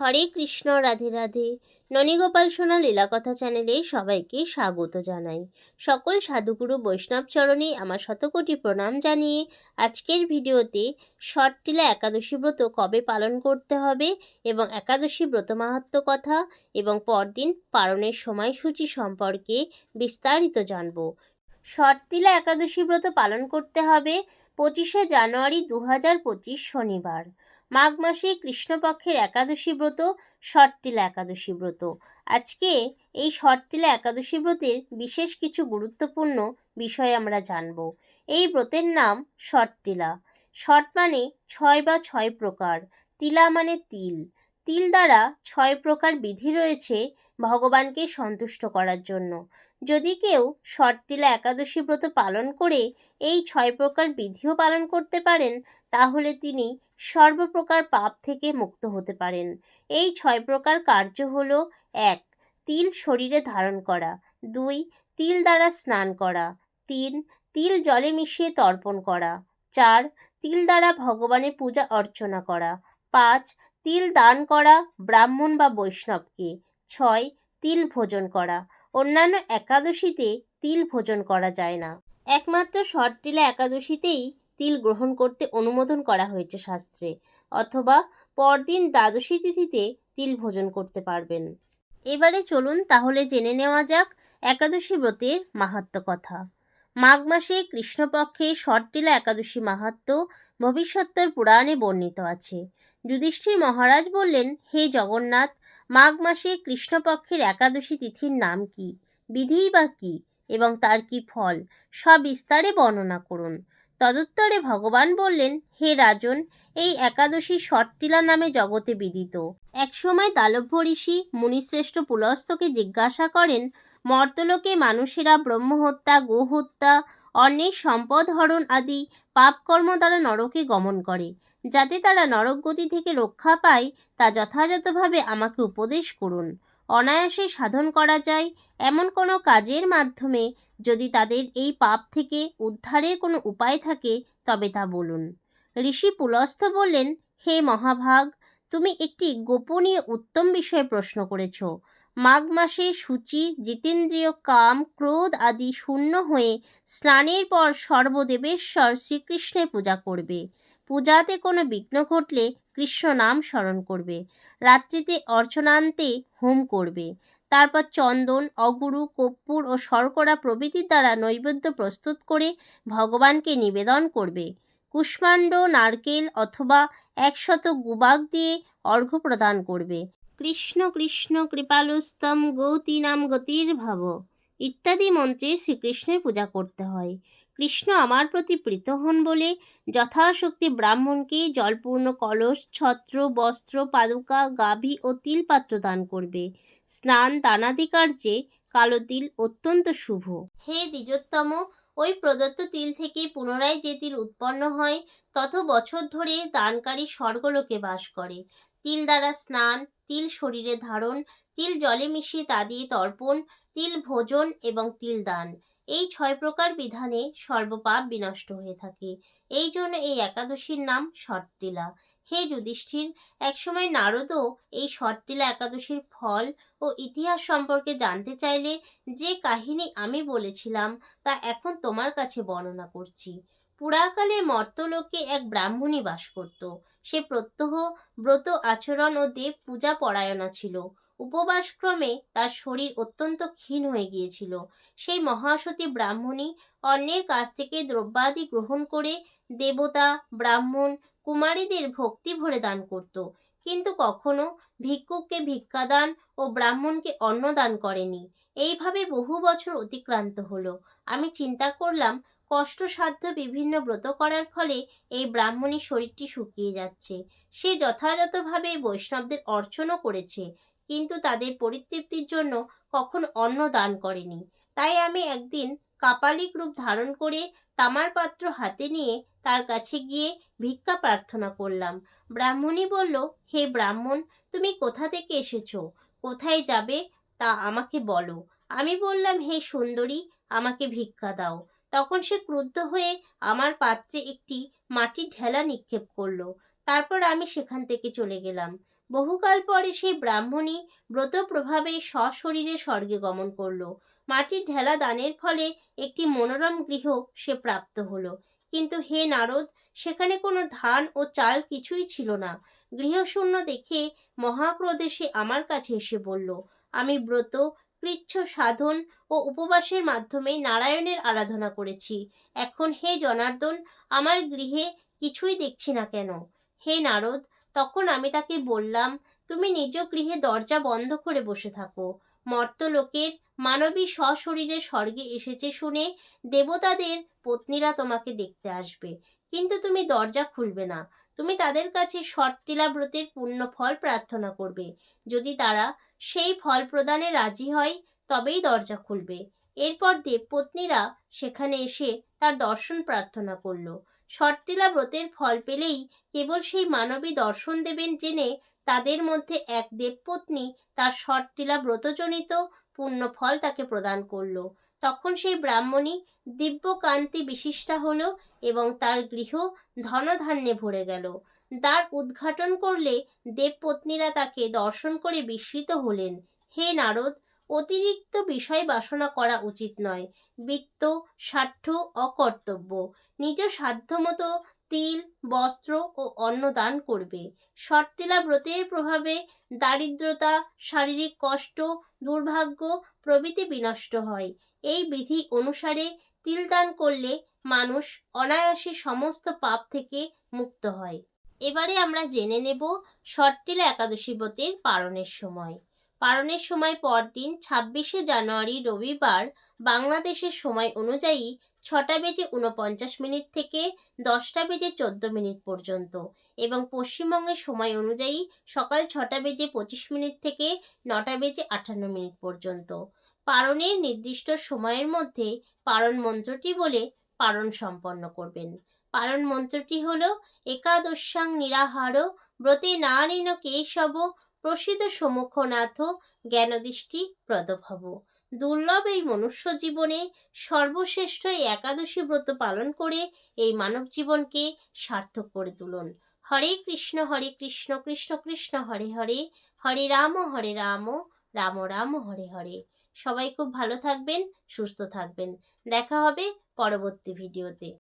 হরে কৃষ্ণ, রাধে রাধে। ননীগোপাল সোনা লীলাকথা চ্যানেলে সবাইকে স্বাগত জানাই। সকল সাধুগুরু বৈষ্ণব চরণে আমার শতকোটি প্রণাম জানিয়ে আজকের ভিডিওতে শর্টিলা একাদশী ব্রত কবে পালন করতে হবে এবং একাদশী ব্রত মাহাত্ম কথা এবং পরদিন পালনের সময়সূচি সম্পর্কে বিস্তারিত জানব। শর্টিলা একাদশী ব্রত পালন করতে হবে পঁচিশে জানুয়ারি দু হাজার পঁচিশ শনিবার। মাঘ মাসে কৃষ্ণপক্ষের একাদশী ব্রত শর্তিলা একাদশী ব্রত। আজকে এই শর্তিলা একাদশী ব্রতের বিশেষ কিছু গুরুত্বপূর্ণ বিষয় আমরা জানব। এই ব্রতের নাম শর্তিলা শট মানে ছয় বা ছয় প্রকার, তিলা মানে তিল। তিল দ্বারা ছয় প্রকার বিধি রয়েছে ভগবানকে সন্তুষ্ট করার জন্য। যদি কেউ শর্তিলা একাদশী ব্রত পালন করে এই ছয় প্রকার বিধিও পালন করতে পারেন, তাহলে তিনি সর্বপ্রকার পাপ থেকে মুক্ত হতে পারেন। এই ছয় প্রকার কার্য হল, এক, তিল শরীরে ধারণ করা, দুই, তিল দ্বারা স্নান করা, তিন, তিল জলে মিশিয়ে তর্পণ করা, চার, তিল দ্বারা ভগবানের পূজা অর্চনা করা, পাঁচ, তিল দান করা ব্রাহ্মণ বা বৈষ্ণবকে ছয়, তিল ভোজন করা। অন্যান্য একাদশীতে তিল ভোজন করা যায় না। একমাত্র শর্টিলা একাদশীতেই তিল গ্রহণ করতে অনুমোদন করা হয়েছে শাস্ত্রে, অথবা পরদিন দ্বাদশী তিথিতে তিল ভোজন করতে পারবেন। এবারে চলুন তাহলে জেনে নেওয়া যাক একাদশী ব্রতের মাহাত্ম কথা। মাঘ মাসে কৃষ্ণপক্ষে শর্টিলা একাদশী মাহাত্ম ভবিষ্যত্তর পুরাণে বর্ণিত আছে। যুধিষ্ঠির মহারাজ বললেন, হে জগন্নাথ মাঘ মাসে কৃষ্ণপক্ষের একাদশী তিথির নাম কি? বিধিই বা কী? এবং তার কি ফল? সবিস্তারে বর্ণনা করুন। তদুত্তরে ভগবান বললেন, হে রাজন, এই একাদশী শর্তিলা নামে জগতে বিদিত। একসময় তালব্য ঋষি মুনিশ্রেষ্ঠ পুলস্তকে জিজ্ঞাসা করেন, মর্তলোকে মানুষেরা ব্রহ্মহত্যা, গোহত্যা অন্যের সম্পদ হরণ আদি পাপকর্ম দ্বারা নরকে গমন করে। যাতে তারা নরক গতি থেকে রক্ষা পায়, তা যথাযথভাবে আমাকে উপদেশ করুন। অনায়াসে সাধন করা যায়। এমন কোনো কাজের মাধ্যমে যদি তাদের এই পাপ থেকে উদ্ধারের কোনো উপায় থাকে, তবে তা বলুন। ঋষি পুলস্থ বললেন, হে মহাভাগ, তুমি একটি গোপনীয় উত্তম বিষয়ে প্রশ্ন করেছ। মাঘ মাসে সূচি, জিতেন্দ্রীয় কাম, ক্রোধ আদি শূন্য হয়ে স্নানের পর সর্বদেবেশ্বর শ্রীকৃষ্ণের পূজা করবে। পূজাতে কোনো বিঘ্ন ঘটলে কৃষ্ণ নাম স্মরণ করবে। রাত্রিতে অর্চনান্তে হোম করবে। তারপর চন্দন, অগুরু, কর্পূর ও শর্করা প্রভৃতির দ্বারা নৈবেদ্য প্রস্তুত করে ভগবানকে নিবেদন করবে। কুষ্মাণ্ড, নারকেল অথবা একশত গুবাক দিয়ে অর্ঘ্য প্রদান করবে। কৃষ্ণ কৃষ্ণ কৃপালুস্তম গৌতী নাম গতির ভাব ইত্যাদি মন্ত্রে শ্রীকৃষ্ণের পূজা করতে হয়। কৃষ্ণ আমার প্রতি প্রীত হন বলে যথাশক্তি ব্রাহ্মণকে জলপূর্ণ কলস, ছত্র, বস্ত্র, পাদুকা, গাভী ও তিলপাত্র দান করবে। স্নান দানাদি কার্যে কালো তিল অত্যন্ত শুভ। হে দ্বিজোত্তম, ওই প্রদত্ত তিল থেকে পুনরায় যে তিল উৎপন্ন হয়, তত বছর ধরে দানকারী স্বর্গলোকে বাস করে। তিল দ্বারা স্নান তিল শরীরে ধারণ, তিল জলে মিশিয়ে তা দিয়ে তর্পণ, তিল ভোজন এবং তিল দান। এই ছয় প্রকার বিধানে সর্বপাপ বিনষ্ট হয়ে থাকে। এই জন্য এই একাদশীর নাম শর্তিলা হে যুধিষ্ঠির, একসময় নারদও এই শর্তিলা একাদশীর ফল ও ইতিহাস সম্পর্কে জানতে চাইলে যে কাহিনী আমি বলেছিলাম তা এখন তোমার কাছে বর্ণনা করছি। পুরাকালে মর্তলোকে এক ব্রাহ্মণী বাস করত। সে প্রত্যহ ব্রত আচরণ ও দেব পূজা পরায়ণা ছিল। উপবাসক্রমে তার শরীর অত্যন্ত ক্ষীণ হয়ে গিয়েছিল। সেই মহাসতী ব্রাহ্মণী অন্যের কাছ থেকে দ্রব্যাদি গ্রহণ করে দেবতা, ব্রাহ্মণ, কুমারীদের ভক্তি ভরে দান করত। কিন্তু কখনো ভিক্ষুককে ভিক্ষাদান ও ব্রাহ্মণকে অন্নদান করেনি। এইভাবে বহু বছর অতিক্রান্ত হলো। আমি চিন্তা করলাম কষ্টসাধ্য বিভিন্ন ব্রত করার ফলে এই ব্রাহ্মণীর শরীরটি শুকিয়ে যাচ্ছে। সে যথাযথভাবে বৈষ্ণবদের অর্চনও করেছে, কিন্তু তাদের পরিতৃপ্তির জন্য কখনো অন্ন দান করেনি। তাই আমি একদিন কাপালিক রূপ ধারণ করে তামার পাত্র হাতে নিয়ে তার কাছে গিয়ে ভিক্ষা প্রার্থনা করলাম। ব্রাহ্মণী বলল, হে ব্রাহ্মণ, তুমি কোথা থেকে এসেছ? কোথায় যাবে তা আমাকে বলো। আমি বললাম, হে সুন্দরী, আমাকে ভিক্ষা দাও। তখন সে ক্রুদ্ধ হয়ে আমার পাত্রে একটি মাটির ঢেলা নিক্ষেপ করল। তারপর আমি সেখান থেকে চলে গেলাম। বহুকাল পরে সেই ব্রাহ্মণী ব্রত প্রভাবে সশরীরে স্বর্গে গমন করল। মাটির ঢেলা দানের ফলে একটি মনোরম গৃহ সে প্রাপ্ত হলো। কিন্তু হে নারদ, সেখানে কোনো ধান ও চাল কিছুই ছিল না। গৃহশূন্য দেখে মহাক্রোধে সে আমার কাছে এসে বলল, আমি ব্রত কৃচ্ছ সাধন ও উপবাসের মাধ্যমে নারায়ণের আরাধনা করেছি। এখন হে জনার্দন, আমার গৃহে কিছুই দেখছি না কেন? হে নারদ, তখন আমি তাকে বললাম, তুমি নিজ গৃহে দরজা বন্ধ করে বসে থাকো। মর্তলোকের মানবী সশরীরে স্বর্গে এসেছে শুনে দেবতাদের পত্নীরা তোমাকে দেখতে আসবে। কিন্তু তুমি দরজা খুলবে না। তুমি তাদের কাছে শর্তিলা ব্রতের পুণ্য ফল প্রার্থনা করবে। যদি তারা সেই ফল প্রদানে রাজি হয়, তবেই দরজা খুলবে। এরপর দেবপত্নীরা সেখানে এসে তার দর্শন প্রার্থনা করল। শর্তিলা ব্রতের ফল পেলেই কেবল সেই মানবী দর্শন দেবেন জেনে তাদের মধ্যে এক দেবপত্নী তার শর্তিলা ব্রতজনিত পূর্ণ ফল তাকে প্রদান করল। তখন সেই ব্রাহ্মণী দিব্যকান্তি বিশিষ্টা হলো এবং তার গৃহ ধনধান্যে ভরে গেল। দ্বার উদ্ঘাটন করলে দেবপত্নীরা তাকে দর্শন করে বিস্মিত হলেন। হে নারদ, অতিরিক্ত বিষয় বাসনা করা উচিত নয়। বৃত্ত, স্বার্থ, অকর্তব্য, নিজ সাধ্যমতো তিল, বস্ত্র ও অন্ন দান করবে। শর্তিলা ব্রতের প্রভাবে দারিদ্রতা, শারীরিক কষ্ট, দুর্ভাগ্য প্রভৃতি বিনষ্ট হয়। এই বিধি অনুসারে তিল দান করলে মানুষ অনায়াসে সমস্ত পাপ থেকে মুক্ত হয়। এবারে আমরা জেনে নেব শর্তিলা একাদশী ব্রতের পালনের সময়। পালনের সময় পরদিন ছাব্বিশে জানুয়ারি রবিবার বাংলাদেশের সময় অনুযায়ী ছটা বেজে উনপঞ্চাশ মিনিট থেকে দশটা বেজে চোদ্দ মিনিট পর্যন্ত এবং পশ্চিমবঙ্গের সময় অনুযায়ী সকাল ছটা বেজে পঁচিশ মিনিট থেকে নটা বেজে আটান্ন মিনিট পর্যন্ত। পারণের নির্দিষ্ট সময়ের মধ্যে পারণ মন্ত্রটি বলে পারণ সম্পন্ন করবেন। পারণ মন্ত্রটি হল, একাদশাং নিরাহার ব্রতে নারীন কেশব প্রসিদ্ধ সমুখনাথ জ্ঞানদৃষ্টি প্রদভাব। দুর্লভ এই মনুষ্য জীবনে সর্বশ্রেষ্ঠ এই একাদশী ব্রত পালন করে এই মানব জীবনকে সার্থক করে তুলুন। হরে কৃষ্ণ হরে কৃষ্ণ কৃষ্ণ কৃষ্ণ, হরে হরে হরে রাম হরে রাম রাম রাম, হরে হরে। সবাই খুব ভালো থাকবেন, সুস্থ থাকবেন। দেখা হবে পরবর্তী ভিডিওতে।